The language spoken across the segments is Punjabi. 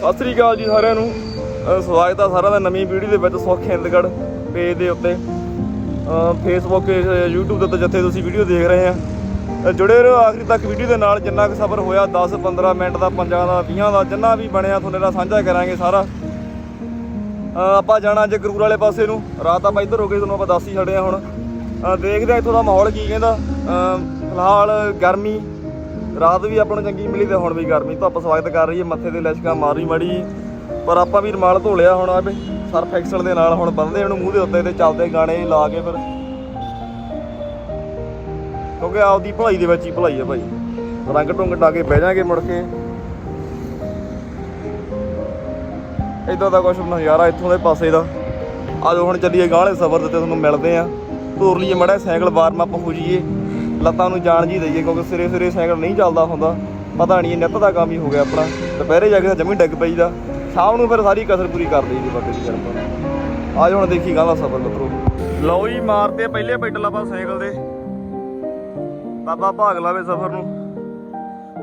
ਸਤਿ ਸ੍ਰੀ ਅਕਾਲ ਜੀ ਸਾਰਿਆਂ ਨੂੰ। ਸਵਾਗਤ ਆ ਸਾਰਿਆਂ ਦਾ ਨਵੀਂ ਵੀਡੀਓ ਦੇ ਵਿੱਚ ਸੁੱਖ ਹਿੰਦਗੜ ਪੇਜ ਦੇ ਉੱਤੇ। ਫੇਸਬੁੱਕ ਤੇ YouTube ਦੇ ਉੱਤੇ ਜਿੱਥੇ ਤੁਸੀਂ ਵੀਡੀਓ ਦੇਖ ਰਹੇ ਆ। ਅਹ ਜੁੜੇ ਰਹੋ ਆਖਰੀ ਤੱਕ ਵੀਡੀਓ ਦੇ ਨਾਲ, ਜਿੰਨਾ ਕੁ ਸਫ਼ਰ ਹੋਇਆ 10 15 ਮਿੰਟ ਦਾ 5 ਦਾ 20 ਦਾ, ਜਿੰਨਾ ਵੀ ਬਣਿਆ ਤੁਹਾਡੇ ਨਾਲ ਸਾਂਝਾ ਕਰਾਂਗੇ ਸਾਰਾ। ਆਪਾਂ ਜਾਣਾ ਅੱਜ ਕਰੂਰ ਵਾਲੇ ਪਾਸੇ ਨੂੰ। ਰਾਤ ਆਪਾਂ ਇੱਧਰ ਹੋ ਗਏ, ਤੁਹਾਨੂੰ ਆਪਾਂ ਦੱਸ ਹੀ ਛੱਡੇ ਆ ਹੁਣ ਦੇਖਦੇ ਆ ਇੱਥੋਂ ਦਾ ਮਾਹੌਲ ਕੀ ਕਹਿੰਦਾ। ਫਿਲਹਾਲ ਗਰਮੀ ਰਾਤ ਵੀ ਆਪਾਂ ਨੂੰ ਚੰਗੀ ਮਿਲੀ ਤੇ ਹੁਣ ਵੀ ਗਰਮੀ। ਧੁੱਪ ਸਵਾਗਤ ਕਰ ਰਹੀ ਹੈ, ਮੱਥੇ ਤੇ ਲਿਸ਼ਕਾ ਮਾਰੀ ਮੜੀ। ਪਰ ਆਪਾਂ ਵੀ ਰਮਾਲ ਧੋ ਲਿਆ ਹੁਣ ਆਵੇ ਸਰਫ ਐਕਸਲ ਦੇ ਨਾਲ ਹੁਣ ਬੰਨਦੇ ਇਹਨੂੰ ਮੂੰਹ ਦੇ ਉੱਤੇ ਤੇ ਚੱਲਦੇ ਗਾਣੇ ਲਾ ਕੇ ਫਿਰ। ਕਿਉਂਕਿ ਆਪਦੀ ਭਲਾਈ ਦੇ ਵਿੱਚ ਹੀ ਭਲਾਈ ਹੈ ਭਾਈ। ਰੰਗ ਟੁੰਗ ਡਾ ਕੇ ਬਹਿ ਜਾਾਂਗੇ ਮੁੜ ਕੇ। ਇਦਾਂ ਦਾ ਕੁਛ ਨਜ਼ਾਰਾ ਇੱਥੋਂ ਦੇ ਪਾਸੇ ਦਾ। ਆਜੋ ਹੁਣ ਚੱਲੀਏ ਗਾਂਹਲੇ ਸਫ਼ਰ ਦੇ ਤੇ ਤੁਹਾਨੂੰ ਮਿਲਦੇ ਆ ਤੋਰ ਲਈਏ ਮੜਾ ਸਾਈਕਲ ਵਾਰਮ ਅਪ ਹੋ ਜਾਈਏ। ਲੱਤਾਂ ਨੂੰ ਜਾਣ ਜੀ ਦਈਏ, ਕਿਉਂਕਿ ਸਿਰੇ ਸਿਰੇ ਸਾਈਕਲ ਨਹੀਂ ਚੱਲਦਾ ਹੁੰਦਾ। ਪਤਾ ਨਹੀਂ ਇਹ ਨਿੱਤ ਦਾ ਕੰਮ ਹੀ ਹੋ ਗਿਆ ਆਪਣਾ। ਦੁਪਹਿਰੇ ਜਾ ਕੇ ਤਾਂ ਜਮੀ ਡਿੱਗ ਪਈਦਾ। ਸ਼ਾਮ ਨੂੰ ਫਿਰ ਸਾਰੀ ਕਸਰ ਪੂਰੀ ਕਰ ਦਈਦੀ ਬਾਬੇ ਦੀ ਕਿਰਪਾ ਨਾਲ। ਹੁਣ ਦੇਖੀ ਗਾਂਹਲਾ ਸਫ਼ਰ ਮਿੱਤਰੋ। ਲਓ ਜੀ ਮਾਰਦੇ ਪਹਿਲੇ ਪੈਡਲ ਆਪਾਂ ਸਾਈਕਲ ਦੇ ਬਾਬਾ ਭਾਗ ਲਾਵੇ ਸਫ਼ਰ ਨੂੰ।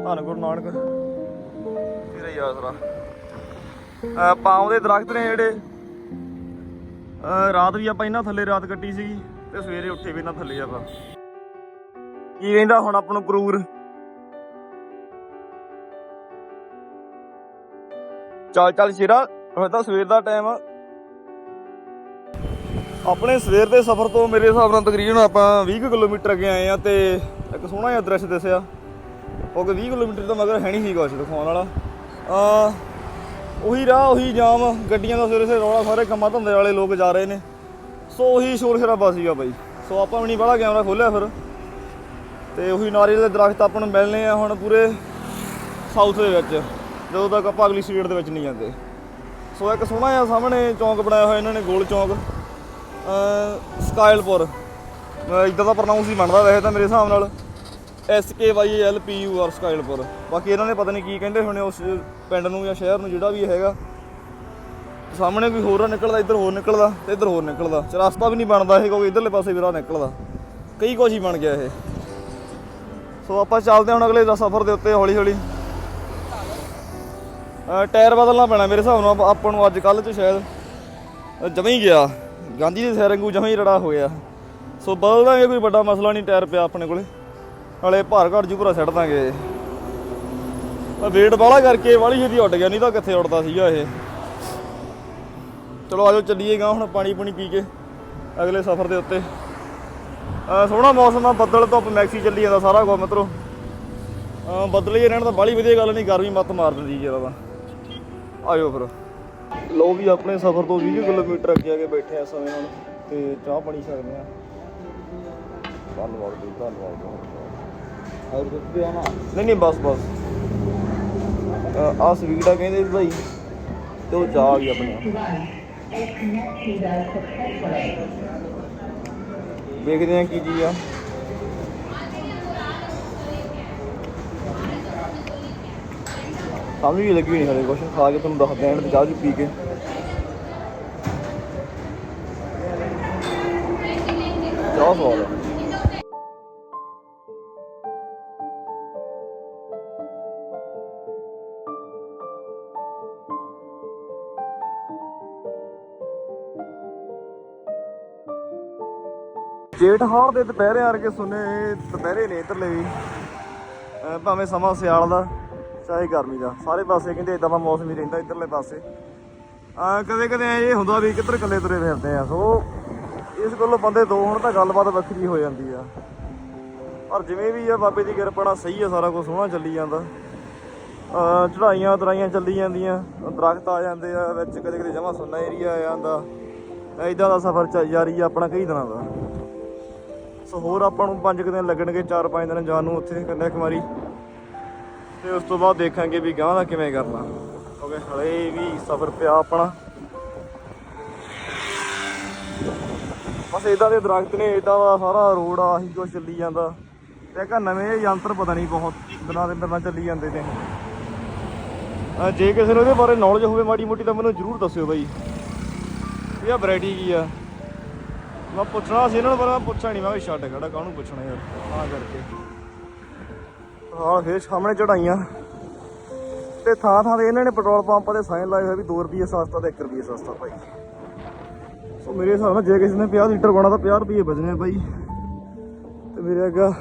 ਧੰਨ ਗੁਰੂ ਨਾਨਕ। ਤੇਰਾ ਹੀ ਆਸਰਾ ਅਹ ਦੇ ਦਰਖਤ ਨੇ ਜਿਹੜੇ। ਰਾਤ ਵੀ ਆਪਾਂ ਇਹਨਾਂ ਥੱਲੇ ਰਾਤ ਕੱਟੀ ਸੀਗੀ, ਤੇ ਸਵੇਰੇ ਉੱਠੇ ਵੀ ਇਹਨਾਂ ਥੱਲੇ ਆਪਾਂ। ਕੀ ਕਹਿੰਦਾ ਹੁਣ ਆਪਾਂ ਨੂੰ ਕਰੂਰ ਚੱਲ ਚੱਲ ਸ਼ੇਰਾ, ਹੁਣ ਤਾਂ ਸਵੇਰ ਦਾ ਟਾਈਮ ਆਪਣੇ ਸਵੇਰ ਦੇ ਸਫ਼ਰ ਤੋਂ ਮੇਰੇ ਹਿਸਾਬ ਨਾਲ ਤਕਰੀਬਨ ਆਪਾਂ 20 ਕੁ ਕਿਲੋਮੀਟਰ ਅੱਗੇ ਆਏ ਆ ਤੇ ਇੱਕ ਸੋਹਣਾ ਜਿਹਾ ਦ੍ਰਿਸ਼ ਦਿਸਿਆ। ਉਹ ਕਿ 20 ਕਿਲੋਮੀਟਰ ਤਾਂ ਮਗਰ ਹੈ ਨਹੀਂ ਸੀ ਕੁਛ ਦਿਖਾਉਣ ਵਾਲਾ। ਆ, ਉਹੀ ਰਾਹ, ਉਹੀ ਜਾਮ, ਗੱਡੀਆਂ ਦਾ ਸਵੇਰੇ ਸਵੇਰੇ ਰੌਲਾ, ਸਾਰੇ ਕੰਮਾਂ ਧੰਦੇ ਵਾਲੇ ਲੋਕ ਜਾ ਰਹੇ ਨੇ। ਸੋ ਉਹੀ ਸ਼ੋਰ ਸ਼ਰਾਬਾ ਸੀਗਾ ਬਾਈ। ਸੋ ਆਪਾਂ ਵੀ ਨਹੀਂ ਬੜਾ ਕੈਮਰਾ ਖੋਲਿਆ ਫਿਰ। ਤੇ ਉਹੀ ਨਾਰੀਅਲ ਦੇ ਦਰਖਤ ਆਪਾਂ ਨੂੰ ਮਿਲਨੇ ਆ ਹੁਣ ਪੂਰੇ ਸਾਊਥ ਦੇ ਵਿੱਚ, ਜਦੋਂ ਤੱਕ ਆਪਾਂ ਅਗਲੀ ਸਟੇਟ ਦੇ ਵਿੱਚ ਨਹੀਂ ਜਾਂਦੇ। ਸੋ ਇੱਕ ਸੋਹਣਾ ਜਿਹਾ ਸਾਹਮਣੇ ਚੌਂਕ ਬਣਾਇਆ ਹੋਇਆ ਇਹਨਾਂ ਨੇ, ਗੋਲ ਚੌਂਕ। ਸਕਾਇਲਪੁਰ। ਇਦਾਂ ਦਾ ਪ੍ਰੋਨਾਂਸ ਹੀ ਬਣਦਾ ਵੈਸੇ ਤਾਂ ਮੇਰੇ ਹਿਸਾਬ ਨਾਲ। S K Y L P U R ਸਕਾਇਲਪੁਰ। ਬਾਕੀ ਇਹਨਾਂ ਨੇ ਪਤਾ ਨਹੀਂ ਕੀ ਕਹਿੰਦੇ ਹੋਣੇ ਉਸ ਪਿੰਡ ਨੂੰ ਜਾਂ ਸ਼ਹਿਰ ਨੂੰ, ਜਿਹੜਾ ਵੀ ਹੈਗਾ। ਸਾਹਮਣੇ ਕੋਈ ਹੋਰ ਨਿਕਲਦਾ, ਇੱਧਰ ਹੋਰ ਨਿਕਲਦਾ ਤੇ ਇੱਧਰ ਹੋਰ ਨਿਕਲਦਾ। ਚ ਰਸਤਾ ਵੀ ਨਹੀਂ ਬਣਦਾ ਇਹ, ਕਿਉਂਕਿ ਇੱਧਰਲੇ ਪਾਸੇ ਵੀ ਰਾਹ ਨਿਕਲਦਾ। ਕਈ ਕੁਛ ਹੀ ਬਣ ਗਿਆ ਇਹ। ਸੋ ਆਪਾਂ ਚੱਲਦੇ ਹਾਂ ਹੁਣ ਅਗਲੇ ਦਾ ਸਫ਼ਰ ਦੇ ਉੱਤੇ ਹੌਲੀ ਹੌਲੀ ਟਾਇਰ ਬਦਲਣਾ ਪੈਣਾ ਮੇਰੇ ਹਿਸਾਬ ਨਾਲ, ਆਪਾਂ ਨੂੰ ਅੱਜ ਕੱਲ੍ਹ ਚ ਸ਼ਾਇਦ। ਜਮਾਂ ਹੀ ਗਿਆ। ਗਾਂਧੀ ਦੇ ਸਿਰ ਵਾਂਗੂ ਜਮਾਂ ਹੀ ਰੜਾ ਹੋ ਗਿਆ ਸੋ ਬਦਲ ਦਾਂਗੇ ਕੋਈ ਵੱਡਾ ਮਸਲਾ ਨਹੀਂ ਟਾਇਰ ਪਿਆ ਆਪਣੇ ਕੋਲੇ। ਨਾਲੇ ਭਾਰ ਘੱਟ ਜੂ ਭਰਾ ਛੱਡ ਦਾਂਗੇ ਆ ਵੇਟ ਵਾਲਾ ਕਰਕੇ ਵਾਲੀ ਛੇਤੀ ਉੱਡ ਗਿਆ, ਨਹੀਂ ਤਾਂ ਕਿੱਥੇ ਉੱਡਦਾ ਸੀਗਾ ਇਹ। ਚਲੋ ਆਜੋ ਚੱਲੀਏਗਾ ਹੁਣ ਪਾਣੀ ਪੂਣੀ ਪੀ ਕੇ ਅਗਲੇ ਸਫ਼ਰ ਦੇ ਉੱਤੇ। ਸੋਹਣਾ ਮੌਸਮ ਆ, ਬੱਦਲ ਤੋਂ ਮੈਕਸੀ ਚੱਲੀ ਜਾਂਦਾ ਸਾਰਾ ਕੁਝ ਮਿੱਤਰੋ। ਬੱਦਲ ਜੇ ਰਹਿਣ ਤਾਂ ਬਾਲੀ ਵਧੀਆ ਗੱਲ ਨਹੀਂ ਗਰਮੀ ਮੱਤ ਮਾਰ ਦਿੰਦੀ ਜਿਹੜਾ ਤਾਂ। ਆਇਓ ਫਿਰ। ਲੋ ਵੀ ਆਪਣੇ ਸਫ਼ਰ ਤੋਂ 20 ਕਿਲੋਮੀਟਰ ਅੱਗੇ ਆ ਕੇ ਬੈਠੇ ਆ ਸਮੇਂ ਹੁਣ ਤੇ ਚਾਹ ਪਾਣੀ ਛਕਦੇ ਆ। ਧੰਨਵਾਦ ਜੀ, ਧੰਨਵਾਦ ਹੋਰ ਕੁਝ ਵੀ ਨਹੀਂ ਨਹੀਂ, ਬਸ ਬਸ। ਆ ਸਵੀਟਾ ਕਹਿੰਦੇ ਸੀ ਭਾਈ, ਤੇ ਉਹ ਚਾਹ ਆ ਗਈ ਆਪਣੇ ਆਪਣੀ ਵੇਖਦੇ ਆ ਕੀ ਚੀਜ਼ ਆ। ਸਮਝ ਵੀ ਲੱਗੀ ਨਹੀਂ ਹਲੇ ਕੁਛ। ਖਾ ਕੇ ਤੁਹਾਨੂੰ ਦੱਸਦੇ ਆਂ ਤੇ ਚਾਹ ਜੂ ਪੀ ਕੇ। ਚਾਹ ਸਵਾਦ ਆ। ਜੇਠ ਹਾੜ ਦੇ ਦੁਪਹਿਰੇ ਵਰਗੇ ਸੁਨੇ ਦੁਪਹਿਰੇ ਨੇ ਇੱਧਰਲੇ ਵੀ। ਭਾਵੇਂ ਸਮਾਂ ਸਿਆਲ ਦਾ, ਚਾਹੇ ਗਰਮੀ ਦਾ। ਸਾਰੇ ਪਾਸੇ ਕਹਿੰਦੇ ਇਦਾਂ ਦਾ ਮੌਸਮ ਹੀ ਰਹਿੰਦਾ ਇੱਧਰਲੇ ਪਾਸੇ। ਆ ਕਦੇ ਕਦੇ ਇਹ ਹੁੰਦਾ ਵੀ ਕਿੱਧਰ ਇਕੱਲੇ ਤੁਰੇ ਫਿਰਦੇ ਆ। ਸੋ ਇਸ ਗੱਲੋਂ ਬੰਦੇ ਦੋ ਹੁਣ ਤਾਂ ਗੱਲਬਾਤ ਵੱਖਰੀ ਹੋ ਜਾਂਦੀ ਆ। ਪਰ ਜਿਵੇਂ ਵੀ ਆ, ਬਾਬੇ ਦੀ ਕਿਰਪਾ ਨਾਲ ਸਹੀ ਆ ਸਾਰਾ ਕੁਝ ਸੋਹਣਾ ਚੱਲੀ ਜਾਂਦਾ। ਚੜਾਈਆਂ ਉਤਰਾਈਆਂ ਚੱਲੀ ਜਾਂਦੀਆਂ, ਦਰਖਤ ਆ ਜਾਂਦੇ ਆ, ਵਿੱਚ ਕਦੇ ਕਦੇ ਜਮਾ ਸੁੰਨਾ ਏਰੀਆ ਆ ਜਾਂਦਾ। ਇਦਾਂ ਦਾ ਸਫ਼ਰ ਚ ਜਾਰੀ ਆ ਆਪਣਾ ਕਈ ਦਿਨਾਂ ਦਾ। ਸੋ ਹੋਰ ਆਪਾਂ ਨੂੰ 5 ਦਿਨ ਲੱਗਣਗੇ 4-5 ਦਿਨ ਜਾਣ ਨੂੰ ਉੱਥੇ ਕੰਨਿਆ ਕੁਮਾਰੀ। ਤੇ ਉਸ ਤੋਂ ਬਾਅਦ ਦੇਖਾਂਗੇ ਵੀ ਗਾਂ ਦਾ ਕਿਵੇਂ ਕਰਨਾ। ਕਿਉਂਕਿ ਹਲੇ ਵੀ ਸਫ਼ਰ ਪਿਆ ਆਪਣਾ। ਬਸ ਇਦਾਂ ਦੇ ਦਰਖਤ ਨੇ ਇਦਾਂ ਦਾ ਸਾਰਾ ਰੋਡ ਆਹੀ ਕੁਛ ਚੱਲੀ ਜਾਂਦਾ। ਤੇ ਇੱਕ ਨਵੇਂ ਯੰਤਰ ਪਤਾ ਨਹੀਂ ਬਹੁਤ ਦਿਨਾਂ ਦੇ ਦਿਨਾਂ ਚੱਲੀ ਜਾਂਦੇ ਨੇ। ਜੇ ਕਿਸੇ ਨੂੰ ਇਹਦੇ ਬਾਰੇ ਨੌਲੇਜ ਹੋਵੇ ਮਾੜੀ ਮੋਟੀ ਤਾਂ ਮੈਨੂੰ ਜ਼ਰੂਰ ਦੱਸਿਓ ਬਾਈ। ਇਹ ਆ ਵੈਰਾਈਟੀ ਕੀ ਆ? ਮੈਂ ਪੁੱਛਣਾ ਸੀ ਇਹਨਾਂ ਨੂੰ, ਪਰ ਮੈਂ ਪੁੱਛਿਆ ਨਹੀਂ ਮੈਂ ਵੀ ਛੱਡ ਖੜਾ ਕਾਹਨੂੰ ਪੁੱਛਣਾ ਯਾਰ? ਤਾਂ ਕਰਕੇ। ਹਾਲ ਫੇਰ ਸਾਹਮਣੇ ਚੜਾਈਆਂ ਤੇ ਥਾਂ ਥਾਂ ਤੇ ਇਹਨਾਂ ਨੇ ਪੈਟਰੋਲ ਪੰਪ ਤੇ ਸਾਈਨ ਲਾਏ ਹੋਏ ਵੀ 2 ਰੁਪਏ ਸਸਤਾ ਤੇ 1 ਰੁਪਏ ਸਸਤਾ ਭਾਈ। ਸੋ ਮੇਰੇ ਹਿਸਾਬ ਨਾਲ ਜੇ ਕਿਸੇ ਨੇ 50 ਲੀਟਰ ਪਾਉਣਾ ਤਾਂ 50 ਰੁਪਏ ਬਚਣੇ ਭਾਈ। ਤੇ ਮੇਰੇ ਅੱਗਾ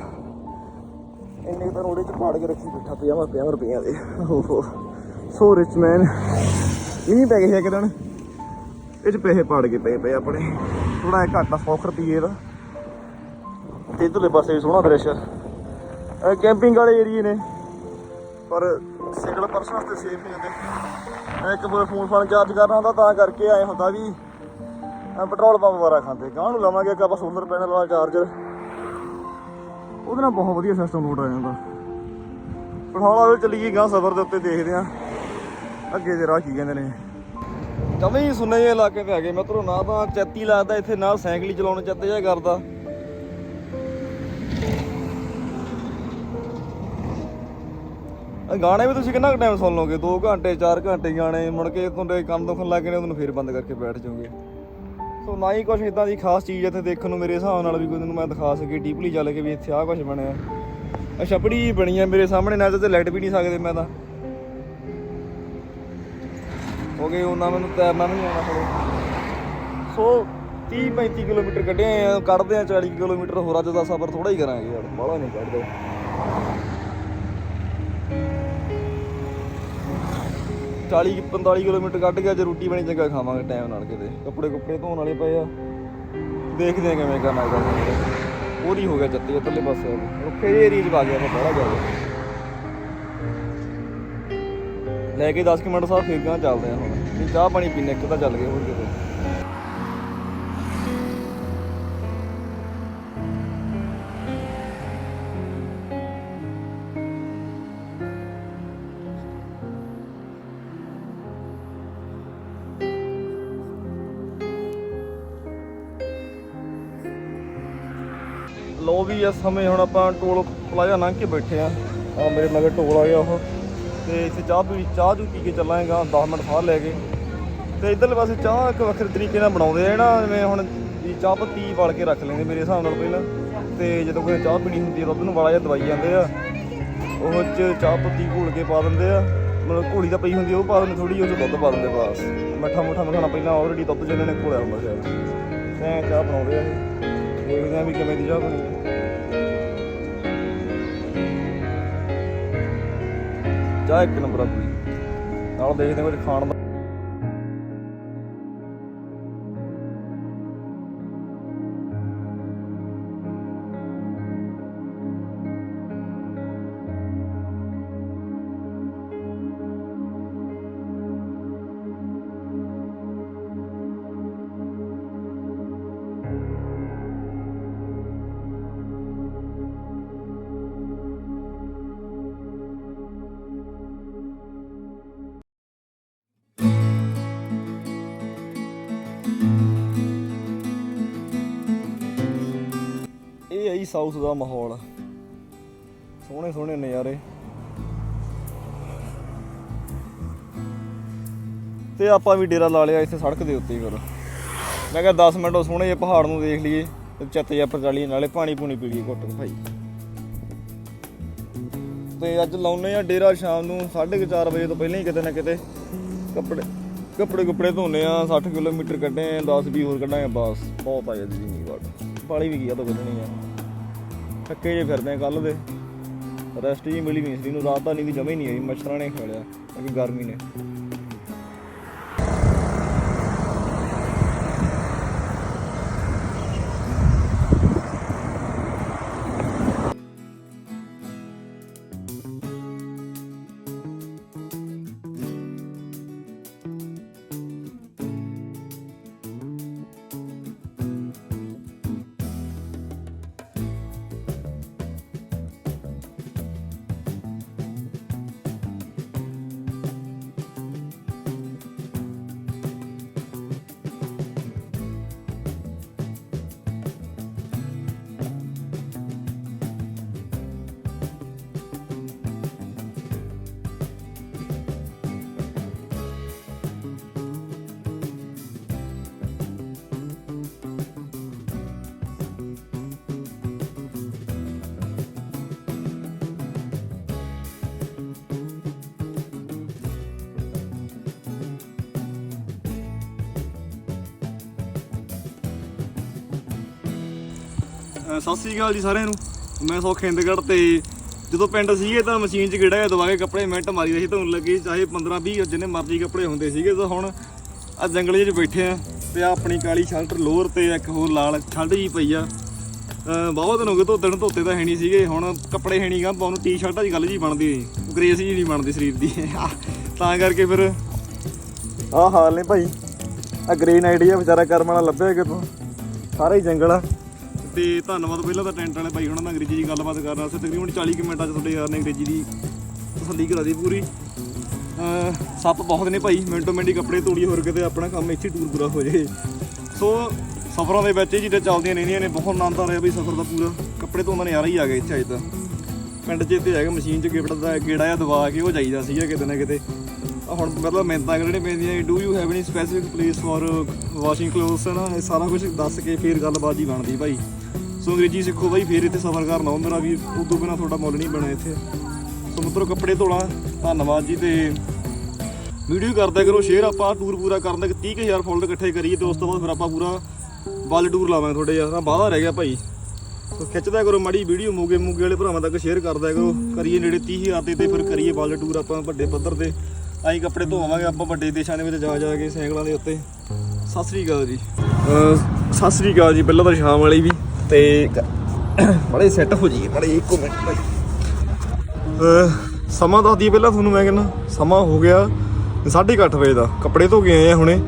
ਇੰਨੇ ਤਾਂ ਰੋੜੇ ਚ ਪਾੜ ਕੇ ਰੱਖੀ ਬੈਠਾ 50 50 ਰੁਪਈਆਂ ਦੇ। ਓਹੋ ਸੋ ਰਿਚ ਮੈਨ ਇਹ ਨਹੀਂ ਪੈ ਗਏ ਇੱਕ ਦਿਨ ਇਹ ਚ ਪੈਸੇ ਪਾੜ ਕੇ ਪਏ ਪਏ ਆਪਣੇ। ਥੋੜਾ ਜਿਹਾ ਘੱਟ ਆ 100 ਰੁਪਏ ਦਾ। ਤੇ ਇਧਰਲੇ ਪਾਸੇ ਵੀ ਸੋਹਣਾ ਦ੍ਰਿਸ਼ ਇਹ ਕੈਂਪਿੰਗ ਵਾਲੇ ਏਰੀਏ ਨੇ। ਪਰ ਸਿੰਗਲ ਪਰਸਨ ਵਾਸਤੇ ਸੇਫ ਨਹੀਂ ਹੁੰਦੇ। ਇੱਕ ਵਾਰ ਫੋਨ ਫਾਨ ਚਾਰਜ ਕਰਨਾ ਹੁੰਦਾ, ਤਾਂ ਕਰਕੇ ਆਏ ਹੁੰਦਾ ਵੀ ਅਹ ਪੈਟਰੋਲ ਪੰਪ ਵਾਰਾ ਖਾਂਦੇ। ਗਾਂ ਨੂੰ ਲਵਾਂਗੇ ਇੱਕ ਆਪਾਂ ਸੋਲਰ ਪੈਨਲ ਵਾਲਾ ਚਾਰਜਰ ਉਹਦੇ ਨਾਲ ਬਹੁਤ ਵਧੀਆ ਸਿਸਟਮ ਲੋਡ ਆ ਜਾਂਦਾ। ਪਠਾਣਾ ਵਾਲੇ ਚੱਲੀਏ ਗਾਂ ਸਫ਼ਰ ਦੇ ਉੱਤੇ ਦੇਖਦੇ ਆ। ਅੱਗੇ ਦੇ ਰਾਹ ਕੀ ਕਹਿੰਦੇ ਨੇ। ਜਮੇ ਹੀ ਸੁਣਨੇ ਜਿਹੇ ਇਲਾਕੇ ਤੇ ਹੈਗੇ ਮਿੱਤਰੋ ਨਾ ਤਾਂ ਚੈਤੀ ਲੱਗਦਾ ਇੱਥੇ, ਨਾ ਸਾਈਕਲ ਹੀ ਚਲਾਉਣ ਚੱਤੇ ਜਿਹਾ ਕਰਦਾ। ਗਾਣੇ ਵੀ ਤੁਸੀਂ ਕਿੰਨਾ ਕੁ ਟਾਈਮ ਸੁਣ ਲਓਗੇ? 2 ਘੰਟੇ 4 ਘੰਟੇ ਗਾਣੇ, ਮੁੜ ਕੇ ਤੁਹਾਡੇ ਕੰਮ ਦੁਖਣ ਲੱਗ ਨੇ, ਉਹਨੂੰ ਫੇਰ ਬੰਦ ਕਰਕੇ ਬੈਠ ਜਾਓਗੇ। ਸੋ ਨਾ ਹੀ ਕੁਝ ਇਦਾਂ ਦੀ ਖਾਸ ਚੀਜ਼ ਇੱਥੇ ਦੇਖਣ ਨੂੰ ਮੇਰੇ ਹਿਸਾਬ ਨਾਲ ਵੀ ਕੋਈ ਤੁਹਾਨੂੰ ਮੈਂ ਦਿਖਾ ਸਕੇ ਡੀਪਲੀ ਚੱਲ ਕੇ ਵੀ ਇੱਥੇ ਆਹ ਕੁਝ ਬਣਿਆ। ਆ ਛਪੜੀ ਬਣੀ ਆ ਮੇਰੇ ਸਾਹਮਣੇ, ਨਾ ਤੇ ਲਾਈਟ ਵੀ ਨਹੀਂ ਸਕਦੇ ਮੈਂ ਤਾਂ। ਹੋ ਗਏ ਉਹਨਾਂ ਮੈਨੂੰ ਤੈਰਨਾ ਨਹੀਂ ਆਉਣਾ ਹਲੇ ਸੋ 30 35 ਕਿਲੋਮੀਟਰ ਕੱਢੇ ਆ, ਕੱਢਦੇ ਆ 40 ਕਿਲੋਮੀਟਰ ਹੋਰ ਅੱਜ ਦਾ ਸਫ਼ਰ ਥੋੜਾ ਹੀ ਕਰਾਂਗੇ ਯਾਰ, ਬਾਹਲਾ ਨਹੀਂ ਕੱਢਦੇ। 40 45 ਕਿਲੋਮੀਟਰ ਕੱਢ ਕੇ ਅੱਜ ਰੋਟੀ ਬਣੀ ਚੰਗਾ ਖਾਵਾਂਗੇ ਟਾਈਮ ਨਾਲ ਕਿਤੇ। ਕੱਪੜੇ ਕੁੱਪੜੇ ਧੋਣ ਵਾਲੇ ਪਏ ਆ। ਦੇਖਦੇ ਆ ਕਿਵੇਂ ਕਰਨਾ ਇਹਦਾ। ਹੋਰ ਹੋ ਗਿਆ ਚੱਤੇ ਉੱਤਰਲੇ ਪਾਸੇ ਰੁੱਖੇ ਏਰੀਆ 'ਚ ਪਾ ਗਿਆ ਮੈਂ ਬੜਾ ਜਾ ਲੈ ਕੇ 10 ਕੁ ਮਿੰਟ ਸਾਹ ਫੇਰ ਗਾਂ ਚੱਲਦੇ ਆ ਹੁਣ। ਵੀ ਚਾਹ ਪਾਣੀ ਪੀਣੇ ਇੱਕ ਤਾਂ ਚੱਲ ਗਏ ਹੋਰ ਕਿਤੇ। ਲੋ ਵੀ ਇਸ ਸਮੇਂ ਹੁਣ ਆਪਾਂ ਟੋਲ ਪਲਾਜ਼ਾ ਲੰਘ ਕੇ ਬੈਠੇ ਆ ਆ ਮੇਰੇ ਮਗਰ ਟੋਲ ਆ ਗਿਆ ਉਹ। ਤੇ ਇੱਥੇ ਚਾਹ ਪੀ ਚਾਹ ਜੂ ਪੀ ਕੇ ਚੱਲਾਂਗਾ 10 ਮਿੰਟ ਸਾਹ ਲੈ ਕੇ। ਤੇ ਇਧਰਲੇ ਪਾਸੇ ਚਾਹ ਇੱਕ ਵੱਖਰੇ ਤਰੀਕੇ ਨਾਲ ਬਣਾਉਂਦੇ ਆ ਨਾ ਜਿਵੇਂ ਹੁਣ ਵੀ ਚਾਹ ਪੱਤੀ ਵਾਲ ਕੇ ਰੱਖ ਲੈਂਦੇ ਮੇਰੇ ਹਿਸਾਬ ਨਾਲ ਪਹਿਲਾਂ। ਤੇ ਜਦੋਂ ਕੋਈ ਚਾਹ ਪੀਣੀ ਹੁੰਦੀ ਆ ਤਾਂ ਉਹਨੂੰ ਵਾਲਾ ਜਿਹਾ ਦਵਾਈ ਜਾਂਦੇ ਆ। ਉਹ ਚ ਚਾਹ ਪੱਤੀ ਘੋਲ ਕੇ ਪਾ ਦਿੰਦੇ ਆ। ਮਤਲਬ ਘੋਲੀ ਤਾਂ ਪਈ ਹੁੰਦੀ ਆ, ਉਹ ਪਾ ਦਿੰਦੇ ਥੋੜੀ ਜਿਹੀ ਉਹ 'ਚ ਦੁੱਧ ਪਾ ਦਿੰਦੇ ਬਸ। ਮੱਠਾ ਮੁੱਠਾ ਮਖਾਣਾ ਪਹਿਲਾਂ ਆਲਰੇਡੀ ਦੁੱਧ ਜਿਹਨਾਂ ਨੇ ਘੋਲਿਆ ਹੁੰਦਾ ਸ਼ਾਇਦ ਤੇ ਚਾਹ ਬਣਾਉਂਦੇ ਆ ਇਹ। ਦੇਖਦੇ ਆ ਵੀ ਕਿਵੇਂ ਦੀ ਚਾਹ ਬਣੀ ਚਾਹ ਇੱਕ ਨੰਬਰ ਆ ਪੂਰੀ ਨਾਲ ਦੇਖਦੇ ਹਾਂ ਕੁਝ ਖਾਣ ਜੀ ਸਾਊਥ ਦਾ ਮਾਹੌਲ। ਸੋਹਣੇ ਸੋਹਣੇ ਨਜ਼ਾਰੇ। ਤੇ ਆਪਾਂ ਵੀ ਡੇਰਾ ਲਾ ਲਿਆ ਇੱਥੇ ਸੜਕ ਦੇ ਉੱਤੇ ਫਿਰ। ਮੈਂ ਕਿਹਾ 10 ਮਿੰਟ ਉਹ ਸੋਹਣੇ ਜਿਹੇ ਪਹਾੜ ਨੂੰ ਦੇਖ ਲਈਏ ਤੇ ਚੱਤ ਜਿਹਾ ਪਰਚਾਲੀ ਨਾਲੇ ਪਾਣੀ ਪੂਣੀ ਪੀ ਲਈਏ ਘੁੱਟ ਕੇ ਭਾਈ। ਤੇ ਅੱਜ ਲਾਉਨੇ ਆ ਡੇਰਾ ਸ਼ਾਮ ਨੂੰ 4:30 ਵਜੇ ਤੋਂ ਪਹਿਲਾਂ ਹੀ ਕਿਤੇ ਨਾ ਕਿਤੇ ਕੱਪੜੇ ਕੱਪੜੇ ਕੁੱਪੜੇ ਧੋਨੇ ਆ 60 ਕਿਲੋਮੀਟਰ ਕੱਢੇ ਆ 10 20 ਹੋਰ ਕੱਢਾਂਗੇ, ਬਸ। ਬਹੁਤ ਆ ਜਾਂਦੀ ਨਹੀਂ ਵਾਟ। ਪਾਲੀ ਵੀ ਗਿਆ ਤਾਂ ਕੱਢਣੀ ਆ। ਥੱਕੇ ਜੇ ਫਿਰਦੇ ਆ ਕੱਲ ਦੇ। ਰੈਸਟ ਹੀ ਮਿਲੀ ਨਹੀਂ ਸੀ ਨੂੰ ਰਾਤ ਤਾਂ ਨੀਂਦ ਜਮੇ ਹੀ ਨਹੀਂ ਆਈ ਮੱਛਰਾਂ ਨੇ ਖਾ ਲਿਆ ਕਿਉਂਕਿ ਗਰਮੀ ਨੇ। ਅਹ ਸਤਿ ਸ੍ਰੀ ਅਕਾਲ ਜੀ ਸਾਰਿਆਂ ਨੂੰ। ਮੈਂ ਸੌ ਖਿੰਦਗੜ੍ਹ ਤੇ ਜਦੋਂ ਪਿੰਡ ਸੀਗੇ ਤਾਂ ਮਸ਼ੀਨ 'ਚ ਗੇੜਾ ਦਵਾ ਕੇ ਕੱਪੜੇ ਮਿੰਟ ਮਾਰੀ ਰਹੀ ਧੁੰਨ ਲੱਗੀ, ਚਾਹੇ 15 20 ਜਿੰਨੇ ਮਰਜ਼ੀ ਕੱਪੜੇ ਹੁੰਦੇ ਸੀਗੇ। ਤਾਂ ਹੁਣ ਆ ਜੰਗਲ 'ਚ ਬੈਠੇ ਆ ਤੇ ਆ ਆਪਣੀ ਕਾਲੀ ਸ਼ਰਟ ਲੋਅਰ ਤੇ ਇੱਕ ਹੋਰ ਲਾਲ ਛੱਡ ਜੀ ਪਈ ਆ। ਅਹ ਬਹੁਤ ਦਿਨ ਹੋ ਗਏ ਧੋਤੇ ਨੂੰ, ਧੋਤੇ ਤਾਂ ਹੈ ਨਹੀਂ ਸੀਗੇ। ਹੁਣ ਕੱਪੜੇ ਹੈ ਨਹੀਂਗਾ ਪਾਉਣ ਨੂੰ ਟੀ-ਸ਼ਰਟਾਂ ਦੀ ਗੱਲ ਜੀ ਬਣਦੀ ਗ੍ਰੇਸ ਜੀ ਨਹੀਂ ਬਣਦੀ ਸਰੀਰ ਦੀ। ਤਾਂ ਕਰਕੇ ਫਿਰ ਆਹ ਹਾਲ ਨੇ ਭਾਈ। ਆ ਗ੍ਰੇ ਆਈਡੀਆ ਵਿਚਾਰਾ ਕਰਮ ਵਾਲਾ ਲੱਭਿਆ ਕਿਤੋਂ। ਸਾਰਾ ਹੀ ਜੰਗਲ ਆ। ਤੇ ਧੰਨਵਾਦ ਪਹਿਲਾਂ ਤਾਂ ਟੈਂਟ ਵਾਲੇ ਭਾਈ ਉਹਨਾਂ ਨਾਲ ਅੰਗਰੇਜ਼ੀ ਦੀ ਗੱਲਬਾਤ ਕਰਨਾ ਸੀ ਤਕਰੀਬਨ 40 ਕੁ ਮਿੰਟਾਂ 'ਚ ਤੁਹਾਡੇ ਯਾਰ ਨੇ ਅੰਗਰੇਜ਼ੀ ਦੀ ਤਸੱਲੀ ਕਰਾ ਦੀ ਪੂਰੀ। ਸੱਪ ਬਹੁਤ ਨੇ ਭਾਈ, ਮਿੰਟੋ ਮਿੰਟੀ ਕੱਪੜੇ ਤੋੜੀ ਹੋਰ ਕਿਤੇ ਆਪਣਾ ਕੰਮ ਇੱਥੇ ਟੂਰ ਪੂਰਾ ਹੋ ਜਾਏ। ਸੋ ਸਫ਼ਰਾਂ ਦੇ ਵਿੱਚ ਇਹ ਚੀਜ਼ਾਂ ਚੱਲਦੀਆਂ ਰਹਿੰਦੀਆਂ ਨੇ, ਬਹੁਤ ਆਨੰਦ ਆ ਰਿਹਾ ਬਈ ਸਫ਼ਰ ਦਾ ਪੂਰਾ। ਕੱਪੜੇ ਧੋਣ ਉਹਨਾਂ ਨੇ ਹੀ ਆ ਗਏ ਇੱਥੇ ਅੱਜ ਤਾਂ। ਪਿੰਡ 'ਚ ਇੱਥੇ ਹੈਗਾ ਮਸ਼ੀਨ 'ਚ ਗਿਫਟ ਦਾ ਗੇੜਾ ਜਾਂ ਦਵਾ ਕੇ ਉਹ ਜਾਈਦਾ ਸੀਗਾ ਕਿਤੇ ਨਾ ਕਿਤੇ। ਹੁਣ ਮਤਲਬ ਮਿਹਨਤਾਂ ਕਰਨੇ ਪੈਂਦੀਆਂ do you have any specific place for washing clothes ਨਾ, ਇਹ ਸਾਰਾ ਕੁਝ ਦੱਸ ਕੇ ਫਿਰ ਗੱਲਬਾਤ ਹੀ ਬਣਦੀ ਭਾਈ। ਸੋ ਅੰਗਰੇਜ਼ੀ ਸਿੱਖੋ ਭਾਈ ਫੇਰ ਇੱਥੇ ਸਫ਼ਰ ਕਰਨਾ ਉਹ ਮੇਰਾ ਵੀ ਉਦੋਂ ਬਿਨਾ ਤੁਹਾਡਾ ਮੁੱਲ ਨਹੀਂ ਬਣਾ ਇੱਥੇ। ਸੋ ਮਿੱਤਰੋ, ਕੱਪੜੇ ਧੋਣਾ, ਧੰਨਵਾਦ ਜੀ ਤੇ ਵੀਡੀਓ ਕਰਦਾ ਕਰੋ ਸ਼ੇਅਰ ਆਪਾਂ ਟੂਰ ਪੂਰਾ ਕਰਨ ਦਾ 30000 ਫੋਲੋਅਰ ਇਕੱਠੇ ਕਰੀਏ ਤੇ ਉਸ ਤੋਂ ਬਾਅਦ ਫਿਰ ਆਪਾਂ ਪੂਰਾ ਵਰਲਡ ਟੂਰ ਲਾਵਾਂਗੇ ਤੁਹਾਡੇ ਯਾਰ ਬਾਹਰ ਰਹਿ ਗਿਆ ਭਾਈ। ਸੋ ਖਿੱਚਦਾ ਕਰੋ ਮਾੜੀ ਵੀਡੀਓ, ਮੋਗੇ ਮੋਗੇ ਵਾਲੇ ਭਰਾਵਾਂ ਤੱਕ ਸ਼ੇਅਰ ਕਰਦਾ ਕਰੋ। ਕਰੀਏ ਨੇੜੇ 30000 ਤੇ ਤੇ ਫਿਰ ਕਰੀਏ ਵਰਲਡ ਟੂਰ ਆਪਾਂ ਵੱਡੇ ਪੱਧਰ ਤੇ। ਆਈ ਕੱਪੜੇ ਧੋਵਾਂਗੇ ਆਪਾਂ ਵੱਡੇ ਦੇਸ਼ਾਂ ਦੇ ਵਿੱਚ ਜਾ ਜਾ ਕੇ, ਸਾਈਕਲਾਂ ਦੇ ਉੱਤੇ। ਸਤਿ ਸ੍ਰੀ ਅਕਾਲ ਜੀ। ਸਤਿ ਸ੍ਰੀ ਅਕਾਲ ਜੀ, ਪਹਿਲਾਂ ਤਾਂ ਸ਼ਾਮ ਵਾਲੀ ਵੀ। ਤੇ ਬੜੇ ਸੈੱਟ ਹੋ ਜੀ ਬੜੇ ਇੱਕੋ ਮਿੰਟ ਭਾਈ ਅਹ, ਸਮਾਂ ਦੱਸ ਦਈਏ ਪਹਿਲਾਂ ਤੁਹਾਨੂੰ ਮੈਂ ਕਹਿੰਦਾ, ਸਮਾਂ ਹੋ ਗਿਆ 8:30 ਵਜੇ ਦਾ, ਕੱਪੜੇ ਧੋ ਕੇ ਆਏ ਆ ਹੁਣੇ।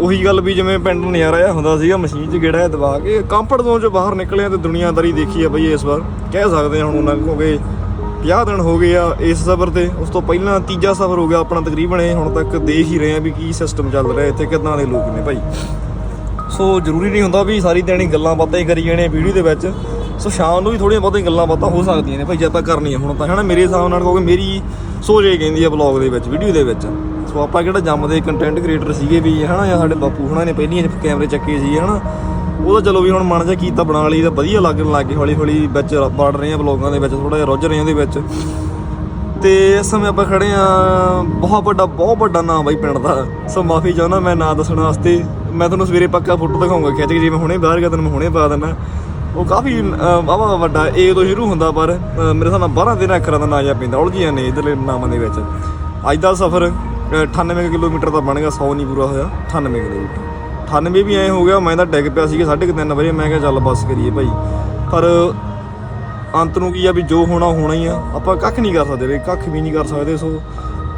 ਉਹੀ ਗੱਲ ਵੀ ਜਿਵੇਂ ਪਿੰਡ ਨੂੰ ਨਜ਼ਾਰਾ ਆ ਹੁੰਦਾ ਸੀਗਾ, ਮਸ਼ੀਨ 'ਚ ਗੇੜਾ ਦਬਾ ਕੇ ਕੰਫਰਟ ਜ਼ੋਨ 'ਚੋਂ ਬਾਹਰ ਨਿਕਲਿਆ ਤੇ ਦੁਨੀਆਦਾਰੀ ਦੇਖੀ ਆ ਬਈ ਇਸ ਵਾਰ। ਕਹਿ ਸਕਦੇ ਹਾਂ ਹੁਣ ਉਹਨਾਂ ਹੋ ਗਏ 50 ਦਿਨ ਹੋ ਗਏ ਆ ਇਸ ਸਫ਼ਰ ਤੇ, ਉਸ ਤੋਂ ਪਹਿਲਾਂ ਤੀਜਾ ਸਫ਼ਰ ਹੋ ਗਿਆ ਆਪਣਾ ਤਕਰੀਬਨ ਇਹ, ਹੁਣ ਤੱਕ ਦੇਖ ਹੀ ਰਹੇ ਆ ਵੀ ਕੀ ਸਿਸਟਮ ਚੱਲ ਰਿਹਾ ਇੱਥੇ, ਕਿੱਦਾਂ ਦੇ ਲੋਕ ਨੇ ਭਾਈ। ਸੋ ਜ਼ਰੂਰੀ ਨਹੀਂ ਹੁੰਦਾ ਵੀ ਸਾਰੀ ਦਿਹਾੜੀ ਗੱਲਾਂ ਬਾਤਾਂ ਹੀ ਕਰੀ ਜਾਣੇ ਵੀਡੀਓ ਦੇ ਵਿੱਚ। ਸੋ ਸ਼ਾਮ ਨੂੰ ਵੀ ਥੋੜੀਆਂ ਬਹੁਤੀਆਂ ਗੱਲਾਂ ਬਾਤਾਂ ਹੋ ਸਕਦੀਆਂ ਨੇ, ਭਾਈ ਜੇ ਆਪਾਂ ਕਰਨੀਆਂ ਹੁਣ ਤਾਂ, ਹਨਾ? ਮੇਰੇ ਹਿਸਾਬ ਨਾਲ ਕਿਉਂਕਿ ਮੇਰੀ ਸੋਚ ਇਹ ਕਹਿੰਦੀ ਆ ਬਲੌਗ ਦੇ ਵਿੱਚ, ਵੀਡੀਓ ਦੇ ਵਿੱਚ। ਸੋ ਆਪਾਂ ਕਿਹੜਾ ਜੰਮਦੇ ਕੰਟੈਂਟ ਕ੍ਰੀਏਟਰ ਸੀਗੇ ਵੀ, ਹਨਾ? ਜਾਂ ਸਾਡੇ ਬਾਪੂ ਹੁਣਾਂ ਨੇ ਪਹਿਲੀਆਂ ਕੈਮਰੇ ਚੱਕੇ ਸੀ, ਹਨਾ? ਉਹਦਾ ਚਲੋ ਵੀ ਹੁਣ ਮਨ ਜਾ ਕੀਤਾ ਬਣਾ ਲਈ, ਤਾਂ ਵਧੀਆ ਲੱਗਣ ਲੱਗ ਗਏ ਹੌਲੀ ਹੌਲੀ ਵਿੱਚ ਵੜ ਰਹੇ ਆ ਬਲੌਗਾਂ ਦੇ ਵਿੱਚ ਥੋੜਾ ਜਿਹਾ ਰੁੱਝ ਰਹੇ ਆ ਉਹਦੇ ਵਿੱਚ। ਤੇ ਇਸ ਸਮੇਂ ਆਪਾਂ ਖੜੇ ਆ, ਬਹੁਤ ਵੱਡਾ ਬਹੁਤ ਵੱਡਾ ਨਾਮ ਬਾਈ ਪਿੰਡ ਦਾ। ਸੋ ਮਾਫੀ ਚਾਹੁੰਦਾ ਮੈਂ ਨਾਂ ਦੱਸਣ ਵਾਸਤੇ। ਮੈਂ ਤੁਹਾਨੂੰ ਸਵੇਰੇ ਪੱਕਾ ਫੋਟੋ ਦਿਖਾਉਂਗਾ, ਖਿੱਚ ਕੇ, ਜਿਵੇਂ ਹੁਣੇ ਬਾਹਰ ਗਿਆ, ਤੈਨੂੰ ਮੈਂ ਹੁਣੇ ਪਾ ਦਿੰਦਾ ਉਹ ਕਾਫੀ ਵਾਵਾ ਵੱਡਾ ਏ ਤੋਂ ਸ਼ੁਰੂ ਹੁੰਦਾ, ਪਰ ਮੇਰੇ ਹਿਸਾਬ ਨਾਲ 12 13 ਅੱਖਰਾਂ ਦਾ ਨਾਂ ਜਾ ਪੈਂਦਾ ਉਲਝੀਆਂ ਨੇ ਇਧਰਲੇ ਨਾਮਾਂ ਦੇ ਵਿੱਚ। ਅੱਜ ਦਾ ਸਫ਼ਰ 98 ਕਿਲੋਮੀਟਰ ਦਾ ਬਣ ਗਿਆ 100 ਨਹੀਂ ਪੂਰਾ ਹੋਇਆ 98 ਕਿਲੋਮੀਟਰ। 98 ਵੀ ਐ ਹੋ ਗਿਆ, ਮੈਂ ਤਾਂ ਡਿੱਗ ਪਿਆ ਸੀਗਾ 3:30 ਵਜੇ, ਮੈਂ ਕਿਹਾ ਚੱਲ ਬੱਸ ਕਰੀਏ ਭਾਈ। ਪਰ ਅੰਤ ਨੂੰ ਕੀ ਆ ਵੀ ਜੋ ਹੋਣਾ ਹੋਣਾ ਹੀ ਆ। ਆਪਾਂ ਕੱਖ ਨਹੀਂ ਕਰ ਸਕਦੇ ਵੀ ਕੱਖ ਵੀ ਨਹੀਂ ਕਰ ਸਕਦੇ, ਸੋ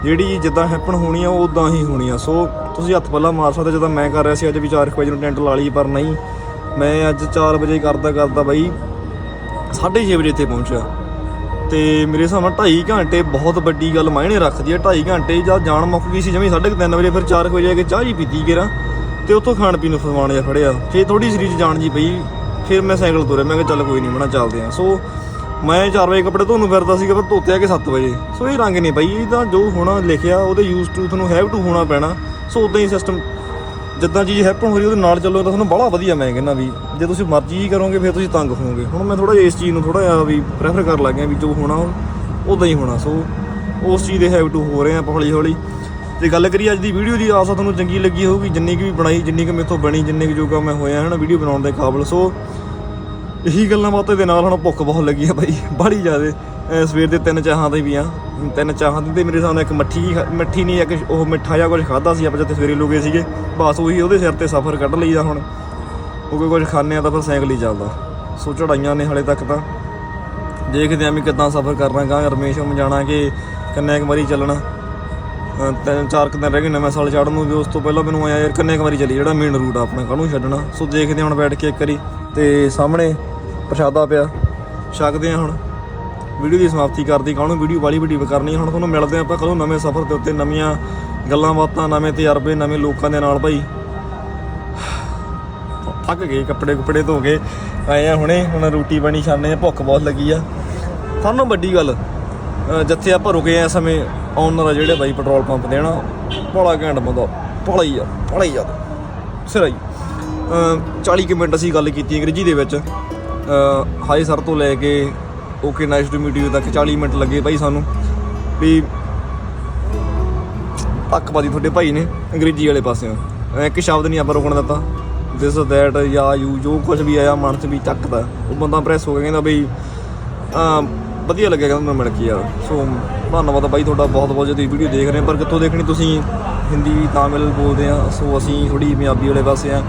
ਜਿਹੜੀ ਜਿੱਦਾਂ ਹੈਪਨ ਹੋਣੀ ਆ, ਉਹ ਉਦਾਂ ਹੀ ਹੋਣੀ ਆ। ਸੋ ਤੁਸੀਂ ਹੱਥ ਪੱਲਾ ਮਾਰ ਸਕਦੇ ਜਿੱਦਾਂ ਮੈਂ ਕਰ ਰਿਹਾ ਸੀ, ਅੱਜ ਵੀ 4 ਵਜੇ ਨੂੰ ਟੈਂਟ ਲਾ ਲਈ ਪਰ ਨਹੀਂ। ਮੈਂ ਅੱਜ 4 ਵਜੇ ਕਰਦਾ ਕਰਦਾ ਬਾਈ 6:30 ਵਜੇ ਇੱਥੇ ਪਹੁੰਚਿਆ। ਤੇ ਮੇਰੇ ਹਿਸਾਬ ਨਾਲ 2.5 ਘੰਟੇ ਬਹੁਤ ਵੱਡੀ ਗੱਲ ਮਾਇਨੇ ਰੱਖਦੀ ਹੈ 2.5 ਘੰਟੇ ਜਾਂ ਜਾਣ ਮੁੱਕ ਗਈ ਸੀ ਜਿਵੇਂ 3:30 ਵਜੇ, ਫਿਰ 4 ਵਜੇ ਆ ਕੇ ਚਾਹ ਜੀ ਪੀਤੀ ਗੇਰਾ, ਤੇ ਉੱਥੋਂ ਖਾਣ ਪੀਣ ਨੂੰ ਸਮਾਨ ਜਿਹਾ ਫੜਿਆ। ਫੇਰ ਥੋੜੀ ਸਰੀਰ 'ਚ ਜਾਣ ਜੀ ਪਈ, ਫਿਰ ਮੈਂ ਸਾਈਕਲ ਤੁਰਿਆ, ਮੈਂ ਕਿਹਾ ਚੱਲ ਕੋਈ ਨਹੀਂ ਬਣਾ ਚੱਲਦੇ ਆ। ਸੋ ਮੈਂ 4 ਵਜੇ ਕੱਪੜੇ ਧੋਣ ਨੂੰ ਫਿਰਦਾ ਸੀਗਾ, ਪਰ ਧੋਤੇ ਆ ਕੇ 7 ਵਜੇ। ਸੋ ਇਹ ਰੰਗ ਨਹੀਂ ਭਾਈ ਇਹ ਤਾਂ ਜੋ ਹੋਣਾ ਲਿਖਿਆ, ਉਹਦੇ ਯੂਜ਼ ਟੂ ਤੁਹਾਨੂੰ ਹੈਵ ਟੂ ਹੋਣਾ ਪੈਣਾ। ਸੋ ਉਦਾਂ ਹੀ ਸਿਸਟਮ ਜਿੱਦਾਂ ਚੀਜ਼ ਹੈਪਨ ਹੋ ਰਹੀ, ਉਹਦੇ ਨਾਲ ਚੱਲੋ, ਤਾਂ ਤੁਹਾਨੂੰ ਬੜਾ ਵਧੀਆ ਮੈਂ ਕਹਿੰਦਾ ਵੀ, ਜੇ ਤੁਸੀਂ ਮਰਜ਼ੀ ਕਰੋਗੇ, ਫਿਰ ਤੁਸੀਂ ਤੰਗ ਹੋਵੋਗੇ। ਹੁਣ ਮੈਂ ਥੋੜਾ ਜਿਹਾ ਇਸ ਚੀਜ਼ ਨੂੰ ਥੋੜਾ ਜਿਹਾ ਵੀ ਪ੍ਰੈਫਰ ਕਰਨ ਲੱਗ ਗਿਆ ਵੀ ਜੋ ਹੋਣਾ ਉਦਾਂ ਹੀ ਹੋਣਾ। ਸੋ ਉਸ ਚੀਜ਼ ਦੇ ਹੈਵ ਟੂ ਹੋ ਰਹੇ ਆ ਆਪਾਂ ਹੌਲੀ ਹੌਲੀ ਜੇ ਗੱਲ ਕਰੀਏ ਅੱਜ ਦੀ ਵੀਡੀਓ ਦੀ, ਆਸਾ ਤੁਹਾਨੂੰ ਚੰਗੀ ਲੱਗੀ ਹੋਊਗੀ, ਜਿੰਨੀ ਕੁ ਵੀ ਬਣਾਈ, ਜਿੰਨੀ ਕੁ ਮੇਥੋਂ ਬਣੀ, ਜਿੰਨੇ ਕੁ ਜੋਗਾ ਮੈਂ ਹੋਇਆ ਹਨਾ ਵੀਡੀਓ ਬਣਾਉਣ ਦੇ ਕਾਬਲ। ਸੋ ਇਹੀ ਗੱਲਾਂ ਬਾਤਾਂ ਦੇ ਨਾਲ ਹੁਣ ਭੁੱਖ ਬਹੁਤ ਲੱਗੀ ਆ ਬਾਈ ਬੜੀ ਜ਼ਿਆਦੇ। ਸਵੇਰ ਦੇ ਤਿੰਨ ਚਾਹਾਂ 'ਤੇ ਵੀ ਆ। ਤਿੰਨ ਚਾਹਾਂ ਦੇ ਤੇ ਮੇਰੇ ਸਾਹਮਣੇ ਇੱਕ ਮੱਠੀ ਖਾ- ਮੱਠੀ ਨਹੀਂ, ਇੱਕ ਉਹ ਮਿੱਠਾ ਜਿਹਾ ਕੁਝ ਖਾਦਾ ਸੀ ਆਪਾਂ ਜਿੱਥੇ ਸਵੇਰੇ ਲੋਗੇ ਸੀਗੇ। ਬਸ ਉਹੀ ਉਹਦੇ ਸਿਰ ਤੇ ਸਫ਼ਰ ਕੱਢ ਲਈਦਾ ਹੁਣ। ਉਹ ਕੋਈ ਕੁਝ ਖਾਣੇ ਆ ਤਾਂ ਫਿਰ ਸਾਈਕਲ ਹੀ ਚੱਲਦਾ। ਸੋ ਚੜਾਈਆਂ ਨੇ ਹਲੇ ਤੱਕ ਤਾਂ। ਦੇਖਦੇ ਆਂ ਵੀ ਕਿੱਦਾਂ ਸਫ਼ਰ ਕਰਨਾ ਗਾ। ਰਮੇਸ਼ਮ ਜਾਣਾ ਕਿ ਕਿੰਨੇ ਕੁ ਵਾਰੀ ਚੱਲਣਾ। ਤਿੰਨ, ਚਾਰ ਕੁ ਦਿਨ ਰਹਿ ਗਏ ਨਵੇਂ ਸਾਲ ਚੜ੍ਹਨ ਨੂੰ ਵੀ ਉਸ ਤੋਂ ਪਹਿਲਾਂ ਮੈਨੂੰ ਆਇਆ ਯਾਰ ਕਿੰਨੇ ਕੁ ਵਾਰੀ ਚੱਲੀ। ਜਿਹੜਾ ਮੇਨ ਰੂਟ ਆ ਆਪਣਾ, ਕਾਹਨੂੰ ਛੱਡਣਾ। ਸੋ ਦੇਖਦੇ ਹਾਂ ਹੁਣ ਬੈਠ ਕੇ ਇੱਕ ਵਾਰੀ। ਤੇ ਸਾਹਮਣੇ ਪ੍ਰਸ਼ਾਦਾ ਪਿਆ। ਛਕਦੇ ਆ ਹੁਣ। ਵੀਡੀਓ ਦੀ ਸਮਾਪਤੀ ਕਰਦੀ, ਕਾਹਨੂੰ ਵੀਡੀਓ ਵਾਲੀ ਵੱਡੀ ਕਰਨੀ ਹੁਣ ਤੁਹਾਨੂੰ ਮਿਲਦੇ ਆਪਾਂ ਕਦੋਂ ਨਵੇਂ ਸਫ਼ਰ ਦੇ ਉੱਤੇ, ਨਵੀਆਂ ਗੱਲਾਂ ਬਾਤਾਂ, ਨਵੇਂ ਤਜਰਬੇ, ਨਵੇਂ ਲੋਕਾਂ ਦੇ ਨਾਲ ਭਾਈ। ਥੱਕ ਗਏ, ਕੱਪੜੇ ਕੁਪੜੇ ਧੋ ਕੇ ਆਏ ਆ ਹੁਣੇ। ਹੁਣ ਰੋਟੀ ਪਾਣੀ ਖਾਣੇ ਆ, ਭੁੱਖ ਬਹੁਤ ਲੱਗੀ ਆ। ਸਾਨੂੰ ਵੱਡੀ ਗੱਲ ਜਿੱਥੇ ਆਪਾਂ ਰੁਕੇ ਆ ਸਮੇਂ ਓਨਰ ਆ ਜਿਹੜੇ ਬਾਈ ਪੈਟਰੋਲ ਪੰਪ ਦੇ ਨਾ ਬੜਾ ਘੈਂਟ ਬੰਦਾ ਬੜਾ ਹੀ ਆ ਬੜਾ ਹੀ ਆ। ਸਿਰਾਈ 40 ਕੁ ਮਿੰਟ ਅਸੀਂ ਗੱਲ ਕੀਤੀ ਅੰਗਰੇਜ਼ੀ ਦੇ ਵਿੱਚ। ਹਾਈ ਸਰ ਤੋਂ ਲੈ ਕੇ okay nice to meet you ਤੱਕ 40 ਮਿੰਟ ਲੱਗੇ ਭਾਈ ਸਾਨੂੰ ਵੀ ਪੱਕਬਾਦੀ ਤੁਹਾਡੇ ਭਾਈ ਨੇ ਅੰਗਰੇਜ਼ੀ ਵਾਲੇ ਪਾਸਿਓਂ। ਇੱਕ ਸ਼ਬਦ ਨਹੀਂ ਆਪਾਂ ਰੋਕਣ ਦਿੱਤਾ। ਦਿਸ ਦੈਟ ਜਾਂ ਯੂ ਜੋ ਕੁਝ ਵੀ ਆਇਆ ਮਨ 'ਚ ਵੀ ਚੱਕਦਾ। ਉਹ ਬੰਦਾ ਪ੍ਰੈਸ ਹੋ ਗਿਆ, ਕਹਿੰਦਾ ਬਈ ਵਧੀਆ ਲੱਗਿਆ ਕਹਿੰਦਾ ਮੈਨੂੰ ਮਿਲ ਕੇ ਯਾਰ। ਸੋ ਧੰਨਵਾਦ ਬਾਈ ਤੁਹਾਡਾ, ਬਹੁਤ ਬਹੁਤ ਜਦੋਂ ਵੀਡੀਓ ਦੇਖ ਰਹੇ ਪਰ ਕਿੱਥੋਂ ਦੇਖਣੀ ਤੁਸੀਂ? ਹਿੰਦੀ ਤਾਮਿਲ ਬੋਲਦੇ ਆ। ਸੋ ਅਸੀਂ ਥੋੜੀ ਪੰਜਾਬੀ ਵਾਲੇ ਪਾਸੇ ਆ।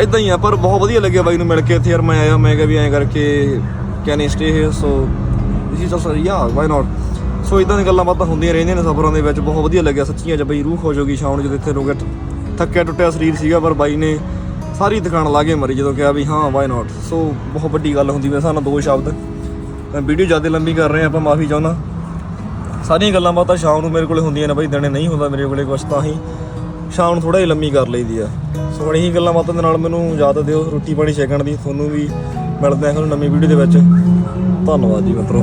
ਇਦਾਂ ਹੀ ਆ, ਪਰ ਬਹੁਤ ਵਧੀਆ ਲੱਗਿਆ ਬਾਈ ਨੂੰ ਮਿਲ ਕੇ ਇੱਥੇ ਯਾਰ ਮੈਂ ਆਇਆ, ਮੈਂ ਕਿਹਾ ਵੀ ਐਂ ਕਰਕੇ can stay here so this is also yeah why not so ਇਦਾਂ ਦੀਆਂ ਗੱਲਾਂ ਬਾਤਾਂ ਹੁੰਦੀਆਂ ਰਹਿੰਦੀਆਂ ਨੇ ਸਫ਼ਰਾਂ ਦੇ ਵਿੱਚ, ਬਹੁਤ ਵਧੀਆ ਲੱਗਿਆ ਸੱਚੀਆਂ ਚ ਬਈ, ਰੂਹ ਖੁਸ਼ ਹੋ ਗਈ ਸ਼ਾਮ ਨੂੰ ਜਦੋਂ ਇੱਥੇ ਰੁਕੇ ਥੱਕਿਆ ਟੁੱਟਿਆ ਸਰੀਰ ਸੀਗਾ, ਪਰ ਬਾਈ ਨੇ ਸਾਰੀ ਦੁਕਾਨ ਲਾ ਕੇ ਮਰੀ ਜਦੋਂ ਕਿਹਾ ਵੀ ਹਾਂ ਵਾਈ ਨਾਟ ਸੋ ਬਹੁਤ ਵੱਡੀ ਗੱਲ ਹੁੰਦੀ ਮੇਰੇ ਹਿਸਾਬ ਦੋ ਸ਼ਬਦ। ਤਾਂ ਵੀਡੀਓ ਜ਼ਿਆਦਾ ਲੰਬੀ ਕਰ ਰਹੇ ਹਾਂ ਆਪਾਂ ਮਾਫੀ ਚਾਹੁੰਦਾ। ਸਾਰੀਆਂ ਗੱਲਾਂ ਬਾਤਾਂ ਸ਼ਾਮ ਨੂੰ ਮੇਰੇ ਕੋਲੇ ਹੁੰਦੀਆਂ ਨੇ ਬਾਈ, ਦਿਨੇ ਨਹੀਂ ਹੁੰਦਾ ਮੇਰੇ ਕੋਲੇ ਕੁਛ, ਤਾਂ ਹੀ। ਸ਼ਾਮ ਨੂੰ ਥੋੜਾ ਜਿਹਾ ਲੰਮੀ ਕਰ ਲਈਦੀ ਆ। ਸੋ ਇਹੀ ਗੱਲਾਂ ਬਾਤਾਂ ਦੇ ਨਾਲ ਮੈਨੂੰ ਇਜਾਜ਼ਤ ਦਿਓ ਰੋਟੀ ਪਾਣੀ ਛਕਣ ਦੀ। ਤੁਹਾਨੂੰ ਵੀ ਮਿਲਦੇ ਹਾਂ ਤੁਹਾਨੂੰ ਨਵੀਂ ਵੀਡੀਓ ਦੇ ਵਿੱਚ। ਧੰਨਵਾਦ ਜੀ ਮਿੱਤਰੋ।